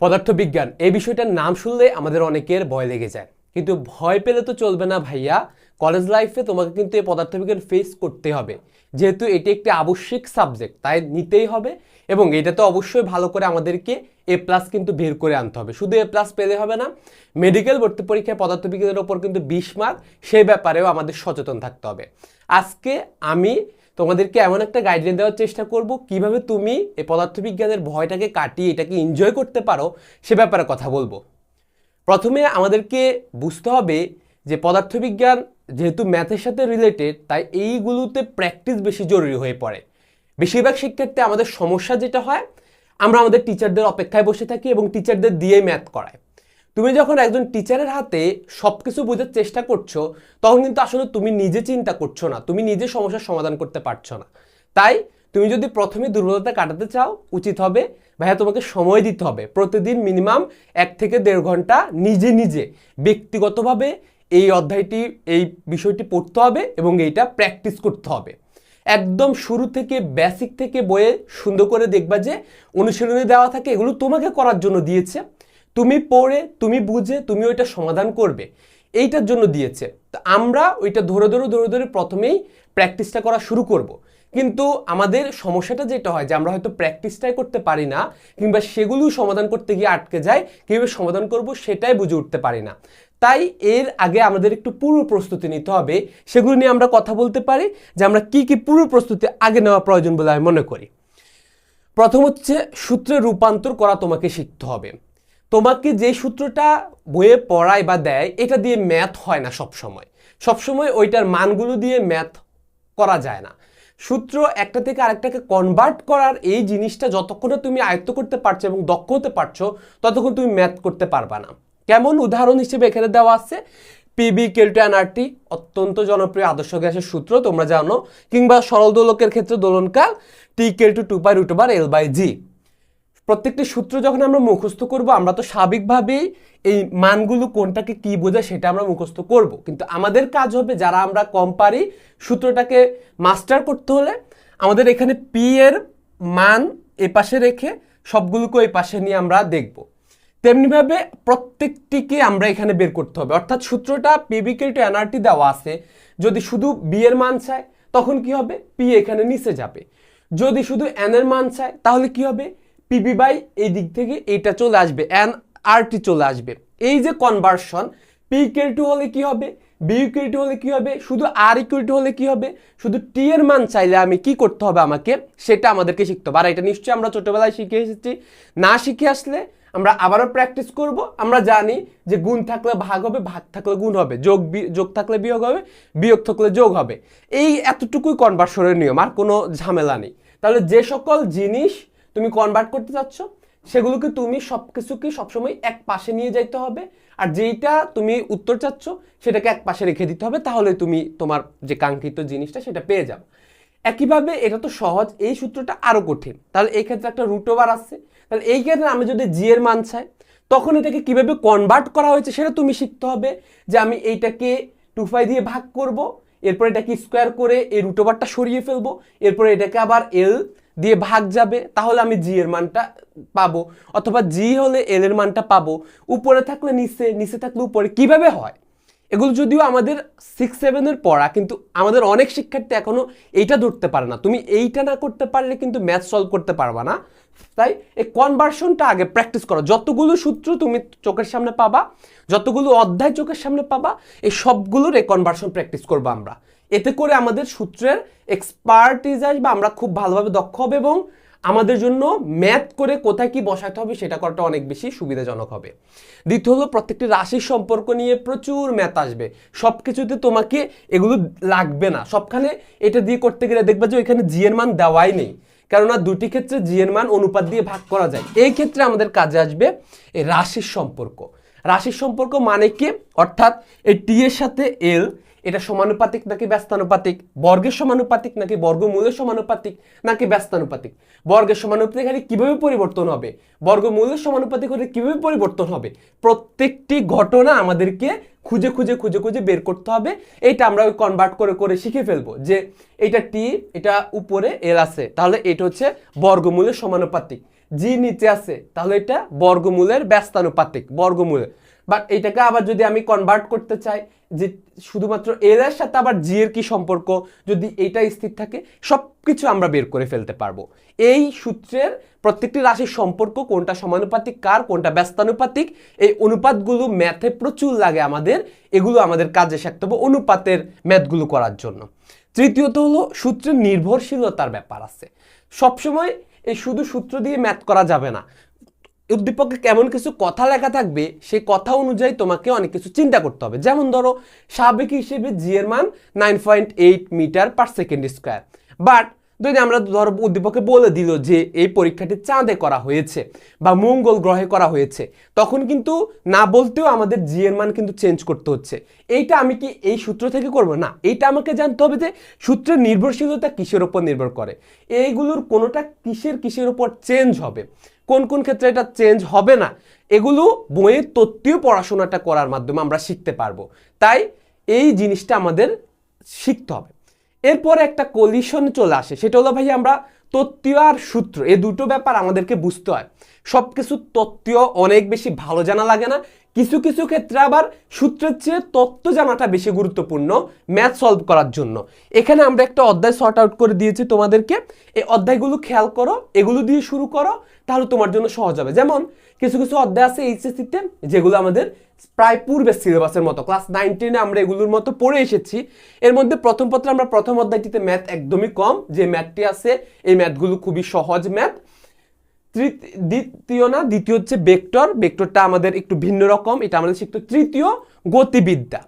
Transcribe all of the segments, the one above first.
পদার্থবিজ্ঞান, এই বিষয়টার নাম শুনলে আমাদের অনেকের ভয় লেগে যায়। কিন্তু ভয় পেলে তো চলবে না ভাইয়া। কলেজ লাইফে তোমাকে কিন্তু এই পদার্থবিজ্ঞান ফেস করতে হবে। যেহেতু এটি একটি আবশ্যিক সাবজেক্ট তাই নিতেই হবে এবং এটা তো অবশ্যই ভালো করে আমাদেরকে এ প্লাস কিন্তু বের করে আনতে হবে। শুধু এ প্লাস পেলে হবে না মেডিকেল ভর্তি পরীক্ষায় পদার্থবিজ্ঞানের ওপর কিন্তু বিশ মার্ক সেই ব্যাপারেও আমাদের সচেতন থাকতে হবে। আজকে আমি তোমাদেরকে এমন একটা গাইডলাইন দেওয়ার চেষ্টা করব, কীভাবে তুমি এই পদার্থবিজ্ঞানের ভয়টাকে কাটিয়ে এটাকে এনজয় করতে পারো, সে ব্যাপারে কথা বলব। প্রথমে আমাদেরকে বুঝতে হবে যে পদার্থবিজ্ঞান যেহেতু ম্যাথের সাথে রিলেটেড তাই এইগুলোতে প্র্যাকটিস বেশি জরুরি হয়ে পড়ে। বেশিরভাগ শিক্ষার্থী আমাদের সমস্যা যেটা হয়, আমরা আমাদের টিচারদের অপেক্ষায় বসে থাকি এবং টিচারদের দিয়ে ম্যাথ করায়। তুমি যখন একজন টিচারের হাতে সব কিছু বোঝার চেষ্টা করছ, তখন কিন্তু আসলে তুমি নিজে চিন্তা করছ না, তুমি নিজে সমস্যার সমাধান করতে পারছ না। তাই তুমি যদি প্রথমে দুর্বলতা কাটাতে চাও, উচিত হবে, ভাইয়া, তোমাকে সময় দিতে হবে। প্রতিদিন মিনিমাম এক থেকে দেড় ঘণ্টা নিজে নিজে, ব্যক্তিগতভাবে এই অধ্যায়টি, এই বিষয়টি পড়তে হবে এবং এইটা প্র্যাকটিস করতে হবে। একদম শুরু থেকে বেসিক থেকে বইয়ে সুন্দর করে দেখবা যে অনুশীলনে দেওয়া থাকে, এগুলো তোমাকে করার জন্য দিয়েছে। তুমি পড়ে, তুমি বুঝে, তুমি ওইটা সমাধান করবে। এইটার জন্য দিয়েছে। তো আমরা ওইটা ধরে ধরে ধরে ধরে প্রথমেই প্র্যাকটিসটা করা শুরু করব। কিন্তু আমাদের সমস্যাটা যেটা হয় যে আমরা হয়তো প্র্যাকটিসটাই করতে পারি না, কিংবা সেগুলো সমাধান করতে গিয়ে আটকে যায় কীভাবে সমাধান করব সেটাই বুঝে উঠতে পারি না। তাই এর আগে আমাদের একটু পূর্ব প্রস্তুতি নিতে হবে, সেগুলো নিয়ে আমরা কথা বলতে পারি, যে আমরা কি কি পূর্ব প্রস্তুতি আগে নেওয়া প্রয়োজন বলে আমি মনে করি। প্রথম হচ্ছে সূত্রে রূপান্তর করা তোমাকে শিখতে হবে। তোমাকে যে সূত্রটা বইয়ে পড়ায় বা দেয়, এটা দিয়ে ম্যাথ হয় না সব সময় সব সময় ওইটার মানগুলো দিয়ে ম্যাথ করা যায় না। সূত্র একটা থেকে আরেকটাকে কনভার্ট করার এই জিনিসটা যতক্ষণে তুমি আয়ত্ত করতে পারছ এবং দক্ষ হতে পারছ, ততক্ষণ তুমি ম্যাথ করতে পারবা না। কেমন উদাহরণ হিসেবে এখানে দেওয়া আছে? পিবি কেলটু এনআরটি অত্যন্ত জনপ্রিয় আদর্শ গ্যাসের সূত্র, তোমরা জানো। কিংবা সরল দোলকের ক্ষেত্রে দোলনকাল টি কেলটু টু পাই রুট বার এল বাই জি প্রত্যেকটি সূত্র যখন আমরা মুখস্থ করব, আমরা তো স্বাভাবিকভাবেই এই মানগুলো কোনটাকে কি বোঝায় সেটা আমরা মুখস্থ করব। কিন্তু আমাদের কাজ হবে যারা আমরা কম পারি সূত্রটাকে মাস্টার করতে হলে আমাদের এখানে পি এর মান এ পাশে রেখে সবগুলোকে এই পাশে নিয়ে আমরা দেখব। তেমনিভাবে প্রত্যেকটিকে আমরা এখানে বের করতে হবে। অর্থাৎ সূত্রটা পিবিকে টু এনআরটি দেওয়া আছে। যদি শুধু বি এর মান চায়, তখন কি হবে? পি এখানে নিচে যাবে। যদি শুধু এন এর মান চায়, তাহলে কি হবে? পিবি বাই এই দিক থেকে এইটা চলে আসবে এন আর টি চলে আসবে। এই যে কনভার্সন পি ইকুয়াল টু হলে কি হবে? বি ইকুয়াল টু হলে কি হবে? শুধু আর ইকুয়াল টু হলে কি হবে? শুধু টি এর মান চাইলে আমি কি করতে হবে আমাকে? সেটা আমাদেরকে শিখতে হবে। আর এটা নিশ্চয়ই আমরা ছোটবেলায় শিখে এসেছি। না শিখে আসলে আমরা আবারও প্র্যাকটিস করব। আমরা জানি যে গুণ থাকলে ভাগ হবে, ভাগ থাকলে গুণ হবে। যোগ যোগ থাকলে বিয়োগ হবে, বিয়োগ থাকলে যোগ হবে। এই এতটুকুই কনভার্সনের নিয়ম, আর কোনো ঝামেলা নেই। তাহলে যে সকল জিনিস তুমি কনভার্ট করতে চাচ্ছ, সেগুলোকে তুমি সব কিছুকে সবসময় এক পাশে নিয়ে যাইতে হবে। আর যেইটা তুমি উত্তর চাচ্ছ, সেটাকে এক পাশে রেখে দিতে হবে, তাহলে তুমি তোমার যে কাঙ্ক্ষিত জিনিসটা, সেটা পেয়ে যাবে। একইভাবে এটা তো সহজ, এই সূত্রটা আরও কঠিন। তাহলে এই ক্ষেত্রে একটা রুট ওভার আসছে তাহলে এই ক্ষেত্রে আমি যদি জি এর মান চাই, তখন এটাকে কীভাবে কনভার্ট করা হয়েছে, সেটা তুমি শিখতে হবে যে আমি এইটাকে টু ফাই দিয়ে ভাগ করব, এরপর এটাকে স্কোয়ার করে এই রুট ওভারটা সরিয়ে ফেলব, এরপর এটাকে আবার এল দিয়ে ভাগ যাবে, তাহলে আমি জি এর মানটা পাবো। অথবা জি হলে এল এর মানটা পাবো। উপরে থাকলে নিচে নিচে থাকলে উপরে। কীভাবে হয়? এগুলো যদিও আমাদের সিক্স সেভেনের পড়া, কিন্তু আমাদের অনেক শিক্ষার্থী এখনও এইটা ধরতে পারে না। তুমি এইটা না করতে পারলে কিন্তু ম্যাথ সলভ করতে পারবা না। তাই এই কনভার্সনটা আগে প্র্যাকটিস করো। যতগুলো সূত্র তুমি চোখের সামনে পাবা, যতগুলো অধ্যায় চোখের সামনে পাবা, এই সবগুলোর এই কনভার্সন প্র্যাকটিস করব আমরা। এতে করে আমাদের সূত্রের এক্সপার্টিজ আসবে, আমরা খুব ভালোভাবে দক্ষ হবে এবং আমাদের জন্য ম্যাথ করে কোথায় কি বসাতে হবে সেটা করাটা অনেক বেশি সুবিধাজনক হবে। দ্বিতীয় হলো প্রত্যেকটি রাশির সম্পর্ক নিয়ে প্রচুর ম্যাথ আসবে। সব কিছুতে তোমাকে এগুলো লাগবে না। সবখানে এটা দিয়ে করতে গেলে দেখবা যে ওইখানে জি এর মান দেওয়াই নেই। কেননা দুটি ক্ষেত্রে জি এর মান অনুপাত দিয়ে ভাগ করা যায়। এই ক্ষেত্রে আমাদের কাজে আসবে এই রাশির সম্পর্ক। রাশির সম্পর্ক মানে কি? অর্থাৎ এই টি এর সাথে এল এটা সমানুপাতিক নাকি ব্যস্তানুপাতিক? বর্গের সমানুপাতিক নাকি বর্গমূলের সমানুপাতিক নাকি ব্যস্তানুপাতিক? বর্গের সমানুপাতিক হলে কীভাবে পরিবর্তন হবে? বর্গমূলের সমানুপাতিক হলে কীভাবে পরিবর্তন হবে? প্রত্যেকটি ঘটনা আমাদেরকে খুঁজে খুঁজে খুঁজে খুঁজে বের করতে হবে। এইটা আমরা ওই কনভার্ট করে করে শিখে ফেলব যে এটা টি, এটা উপরে এল আছে। তাহলে এটা হচ্ছে বর্গমূলের সমানুপাতিক। জি নিচে আছে, তাহলে এটা বর্গমূলের ব্যস্তানুপাতিক, বর্গমূলের। বাট এটাকে আবার যদি আমি কনভার্ট করতে চাই, যে শুধুমাত্র এর সাথে আবার জি এর কি সম্পর্ক, যদি এইটা স্থির থাকে সব কিছু আমরা বের করে ফেলতে পারব। এই সূত্রের প্রত্যেকটি রাশির সম্পর্ক কোনটা সমানুপাতিক কার, কোনটা ব্যস্তানুপাতিক, এই অনুপাতগুলো ম্যাথে প্রচুর লাগে আমাদের, এগুলো আমাদের কাজে শিখতে হবে অনুপাতের ম্যাথগুলো করার জন্য। তৃতীয়ত হলো সূত্রের নির্ভরশীলতার ব্যাপার আছে। সবসময় এই শুধু সূত্র দিয়ে ম্যাথ করা যাবে না উদ্দীপকে কেমন কিছু কথা লেখা থাকবে, সেই কথা অনুযায়ী তোমাকে অনেক কিছু চিন্তা করতে হবে। যেমন ধরো স্বাভাবিক হিসেবে জি এর মান nine point eight metre per second square but যদি আমরা ধরো উদ্দীপকে বলে দিল যে এই পরীক্ষাটি চাঁদে করা হয়েছে বা মঙ্গল গ্রহে করা হয়েছে, তখন কিন্তু না বলতেও আমাদের জি এর মান কিন্তু চেঞ্জ করতে হচ্ছে। এইটা আমি কি এই সূত্র থেকে করব? না, এইটা আমাকে জানতে হবে যে সূত্রের নির্ভরশীলতা কিসের ওপর নির্ভর করে। এইগুলোর কোনোটা কিসের কিসের উপর চেঞ্জ হবে? কোন কোন ক্ষেত্রে এটা চেঞ্জ হবে না, এগুলো বইয়ের তত্ত্বীয় পড়াশোনাটা করার মাধ্যমে আমরা শিখতে পারব। তাই এই জিনিসটা আমাদের শিখতে হবে। এরপরে একটা কলিশন চলে আসে, সেটা হলো ভাই আমরা তত্ত্বীয় আর সূত্র, এ দুটো ব্যাপার আমাদেরকে বুঝতে হয়। সব কিছু তত্ত্বীয়, অনেক বেশি ভালো জানা লাগে না কিছু কিছু ক্ষেত্রে আবার সূত্রের চেয়ে তত্ত্ব জানাটা বেশি গুরুত্বপূর্ণ ম্যাথ সলভ করার জন্য। এখানে আমরা একটা অধ্যায় শর্ট আউট করে দিয়েছি তোমাদেরকে। এই অধ্যায়গুলো খেয়াল করো, এগুলো দিয়ে শুরু করো, তাহলে তোমার জন্য সহজ হবে। যেমন, কিছু কিছু অধ্যায় আছে এইচএসসিতে, যেগুলো আমাদের প্রায় পূর্বের সিলেবাসের মতো, ক্লাস নাইন টেনে আমরা এগুলোর মতো পড়ে এসেছি। এর মধ্যে প্রথম পত্রে আমরা প্রথম অধ্যায়টিতে ম্যাথ একদমই কম, যে ম্যাথটি আছে, এই ম্যাথগুলো খুবই সহজ ম্যাথ। দ্বিতীয় না, দ্বিতীয় হচ্ছে বেক্টর বেক্টরটা আমাদের একটু ভিন্ন রকম, এটা আমাদের শিখতো তৃতীয় গতিবিদ্যা।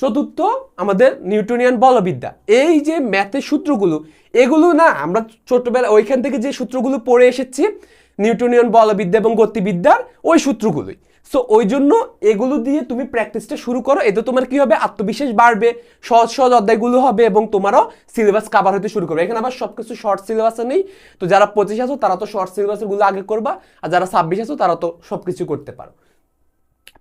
চতুর্থ আমাদের নিউটনিয়ান বলবিদ্যা। এই যে ম্যাথের সূত্রগুলো, এগুলো না, আমরা ছোটবেলা, ওইখান থেকে যে সূত্রগুলো পড়ে এসেছি নিউটনিয়ান বলবিদ্যা এবং গতিবিদ্যার, ওই সূত্রগুলোই। সো ওই জন্য এগুলো দিয়ে তুমি প্র্যাকটিসটা শুরু করো। এতে তোমার কি হবে? আত্মবিশ্বাস বাড়বে, সহজ সহজ অধ্যায়গুলো হবে এবং তোমারও সিলেবাস কাভার হতে শুরু করবে। এখানে আবার সব কিছু শর্ট সিলেবাসে নেই। তো যারা পঁচিশ আছো, তারা তো শর্ট সিলেবাসগুলো আগে করবা। আর যারা ছাব্বিশ আছো, তারা তো সব কিছু করতে পারো।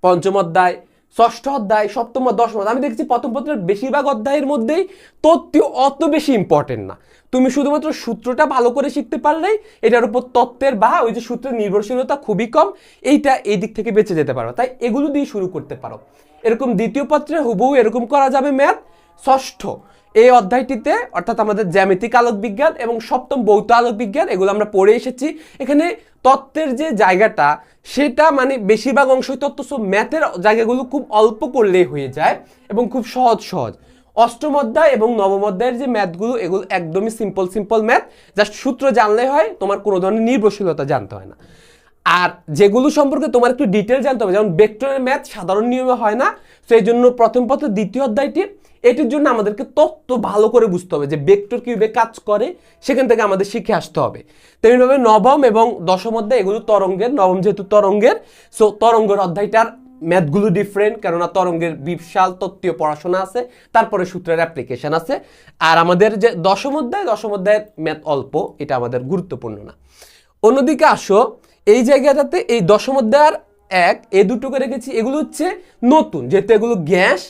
পঞ্চম অধ্যায় ষষ্ঠ অধ্যায়, সপ্তম দশম আমি দেখছি প্রথম পত্রের বেশিরভাগ অধ্যায়ের মধ্যেই তথ্য অত বেশি ইম্পর্টেন্ট না। তুমি শুধুমাত্র সূত্রটা ভালো করে শিখতে পারলেই এটার উপর তত্ত্বের বা ওই যে সূত্রের নির্ভরশীলতা খুবই কম, এইটা এই দিক থেকে বেঁচে যেতে পারো। তাই এগুলো দিয়ে শুরু করতে পারো। এরকম দ্বিতীয় পত্রে হুবহু এরকম করা যাবে ম্যাথ ষষ্ঠ। এই অধ্যায়টিতে, অর্থাৎ আমাদের জ্যামিতিক আলোক বিজ্ঞান এবং সপ্তম ভৌত আলোক বিজ্ঞান এগুলো আমরা পড়ে এসেছি। এখানে তত্ত্বের যে জায়গাটা, সেটা মানে বেশিরভাগ অংশই তত্ত্ব সব ম্যাথের জায়গাগুলো খুব অল্প করলেই হয়ে যায় এবং খুব সহজ সহজ। অষ্টম অধ্যায় এবং নবম অধ্যায়ের যে ম্যাথগুলো এগুলো একদমই সিম্পল সিম্পল ম্যাথ জাস্ট সূত্র জানলে হয়, তোমার কোনো ধরনের নির্ভরশীলতা জানতে হয় না। আর যেগুলো সম্পর্কে তোমার একটু ডিটেল জানতে হবে, যেমন ভেক্টরের ম্যাথ সাধারণ নিয়মে হয় না, সেই জন্য প্রথম পত্র দ্বিতীয় অধ্যায়টি এটির জন্য আমাদেরকে তত্ত্ব ভালো করে বুঝতে হবে যে ভেক্টর কীভাবে কাজ করে, সেখান থেকে আমাদের শিখে আসতে হবে। তেমনিভাবে নবম এবং দশম অধ্যায় এগুলো তরঙ্গের, নবম যেহেতু তরঙ্গের সো তরঙ্গের অধ্যায়টার ম্যাথগুলো ডিফারেন্ট কেননা তরঙ্গের বিশাল তত্ত্বীয় পড়াশোনা আছে, তারপরে সূত্রের অ্যাপ্লিকেশন আছে। আর আমাদের যে দশম অধ্যায়, দশম অধ্যায়ের ম্যাথ অল্প, এটা আমাদের গুরুত্বপূর্ণ না। অন্যদিকে আসো, এই জায়গাটাতে এই দশম অধ্যায়ের এক এই দুটোকে রেখেছি, এগুলো হচ্ছে নতুন, যেহেতু এগুলো গ্যাস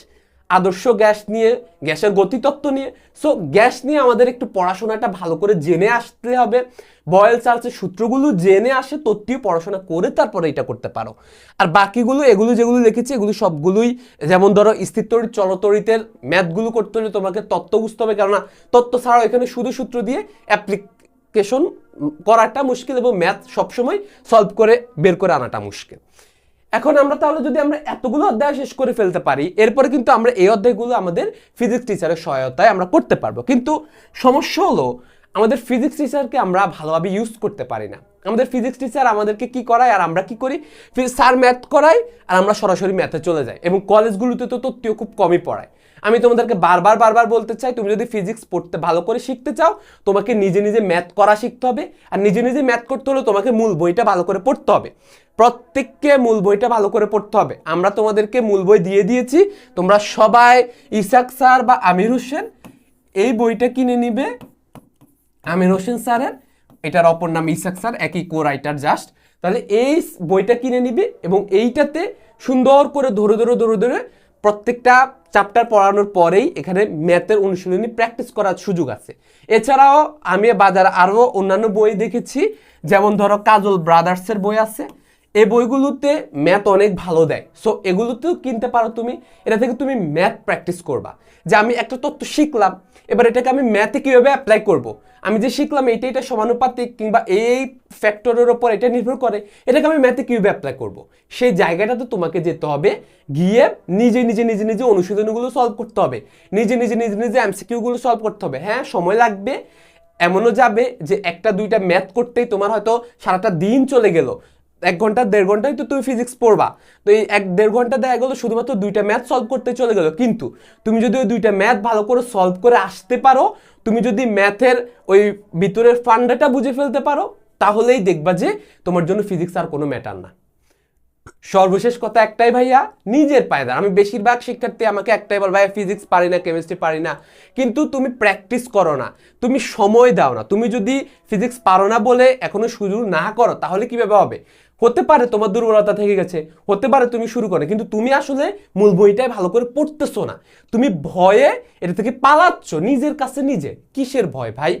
আদর্শ গ্যাস নিয়ে, গ্যাসের গতিতত্ত্ব নিয়ে। সো গ্যাস নিয়ে আমাদের একটু পড়াশোনাটা ভালো করে জেনে আসতে হবে। বয়েল চার্লসের সূত্রগুলো জেনে আসে তত্ত্বীয় পড়াশোনা করে তারপরে এটা করতে পারো। আর বাকিগুলো, এগুলো যেগুলো লিখেছি, এগুলো সবগুলোই, যেমন ধরো স্থিরতড়িৎ চলতরিতের ম্যাথগুলো করতে হলে তোমাকে তত্ত্ব বুঝতে হবে। কেননা তত্ত্ব ছাড়াও এখানে শুধু সূত্র দিয়ে অ্যাপ্লিকেশন করাটা মুশকিল এবং ম্যাথ সবসময় সলভ করে, বের করে আনাটা মুশকিল। এখন আমরা তাহলে যদি আমরা এতগুলো অধ্যায় শেষ করে ফেলতে পারি, এরপরে কিন্তু আমরা এই অধ্যায়গুলো আমাদের ফিজিক্স টিচারের সহায়তায় আমরা করতে পারব। কিন্তু সমস্যা হলো, আমাদের ফিজিক্স টিচারকে আমরা ভালোভাবে ইউজ করতে পারি না। আমাদের ফিজিক্স টিচার আমাদেরকে কি করায় আর আমরা কি করি? স্যার ম্যাথ করাই আর আমরা সরাসরি ম্যাথে চলে যাই এবং কলেজগুলোতে তো তথ্য খুব কমই পড়ায়। আমি তোমাদেরকে বারবার বারবার বলতে চাই, তুমি যদি ফিজিক্স পড়তে ভালো করে শিখতে চাও, তোমাকে নিজে নিজে ম্যাথ করা শিখতে হবে। আর নিজে নিজে ম্যাথ করতে হলে তোমাকে মূল বইটা ভালো করে পড়তে হবে। প্রত্যেককে মূল বইটা ভালো করে পড়তে হবে। আমরা তোমাদেরকে মূল বই দিয়ে দিয়েছি। তোমরা সবাই ইসাক স্যার বা আমির হোসেন, এই বইটা কিনে নিবে। আমির হোসেন স্যারের, এটার অপর নাম ইসাক স্যার, একই কো রাইটার জাস্ট তাহলে এই বইটা কিনে নিবে এবং এইটাতে সুন্দর করে ধরে ধরে ধরে ধরে প্রত্যেকটা চ্যাপ্টার পড়ানোর পরেই এখানে ম্যাথের অনুশীলনী প্র্যাকটিস করার সুযোগ আছে। এছাড়াও আমি বাজারে আরও অন্যান্য বই দেখেছি, যেমন ধরো কাজল ব্রাদার্সের বই আছে। এই বইগুলোতে ম্যাথ অনেক ভালো দেয়। সো এগুলোতেও কিনতে পারো তুমি। এটা থেকে তুমি ম্যাথ প্র্যাকটিস করবা। যে আমি একটা তথ্য শিখলাম, এবার এটাকে আমি ম্যাথে কীভাবে অ্যাপ্লাই করব। আমি যে শিখলাম এইটা এটা সমানুপাতিক কিংবা এই ফ্যাক্টরের ওপর এটা নির্ভর করে, এটাকে আমি ম্যাথে কীভাবে অ্যাপ্লাই করব। সেই জায়গাটাতে তোমাকে যেতে হবে। গিয়ে নিজে নিজে নিজে নিজে অনুশীলনগুলো সলভ করতে হবে। নিজে নিজে নিজে নিজে এমসিকিউগুলো সলভ করতে হবে। হ্যাঁ সময় লাগবে। এমনও যাবে যে একটা, দুইটা ম্যাথ করতেই তোমার হয়তো সারাটা দিন চলে গেল। এক ঘণ্টা, দেড় ঘন্টায় তো তুমি ফিজিক্স পড়বা। তো এই এক দেড় ঘণ্টা দেখা গেলো শুধুমাত্র দুইটা ম্যাথ সলভ করতে চলে গেলো। কিন্তু তুমি যদি ওই দুইটা ম্যাথ ভালো করে সলভ করে আসতে পারো, তুমি যদি ম্যাথের ওই ভিতরের ফান্ডাটা বুঝে ফেলতে পারো, তাহলেই দেখবা যে তোমার জন্য ফিজিক্স আর কোনো ম্যাটার না। সর্বশেষ কথা একটাই ভাইয়া, নিজের পায়ে আমি বেশিরভাগ শিক্ষার্থী আমাকে একটাই বল, ভাইয়া ফিজিক্স পারি না কেমিস্ট্রি পারি না। কিন্তু তুমি প্র্যাকটিস করো না। তুমি সময় দাও না। তুমি যদি ফিজিক্স পারো না বলে এখনও শুরু না করো, তাহলে কীভাবে হবে? হতে পারে তোমার দুর্বলতা থেকে গেছে, হতে পারে তুমি শুরু করে, কিন্তু তুমি আসলে মূল বইটাই ভালো করে পড়তেছো না। তুমি ভয়ে এটা থেকে পালাচ্ছ, নিজের কাছে নিজে। কিসের ভয় ভাই?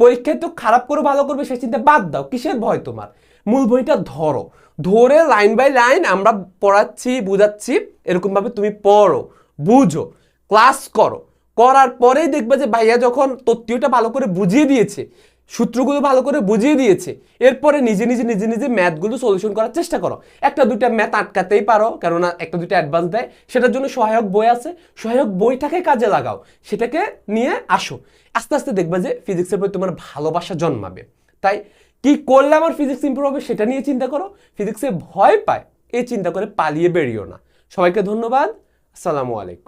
পরীক্ষায় তো খারাপ করে ভালো করবে সে চিন্তা বাদ দাও, কিসের ভয় তোমার? মূল বইটা ধরো, ধরে লাইন বাই লাইন আমরা পড়াচ্ছি, বুঝাচ্ছি, এরকমভাবে তুমি পড়ো, বুঝো, ক্লাস করো। করার পরেই দেখবে যে ভাইয়া যখন তথ্যটা ভালো করে বুঝিয়ে দিয়েছে সূত্রগুলো ভালো করে বুঝিয়ে দিয়েছে। এরপরে নিজে নিজে নিজে নিজে ম্যাথগুলো সলিউশন করার চেষ্টা করো। একটা দুইটা ম্যাথ আটকাতেই পারো, কেননা একটা দুইটা অ্যাডভান্স দেয়। সেটার জন্য সহায়ক বই আছে। সহায়ক বইটাকে কাজে লাগাও। সেটাকে নিয়ে আসো। আস্তে আস্তে দেখবে যে ফিজিক্সের প্রতি তোমার ভালোবাসা জন্মাবে। তাই কি করলে আমার ফিজিক্স ইম্প্রুভ হবে সেটা নিয়ে চিন্তা করো। ফিজিক্সে ভয় পায় এই চিন্তা করে পালিয়ে বেরিও না। সবাইকে ধন্যবাদ। আসসালামু আলাইকুম।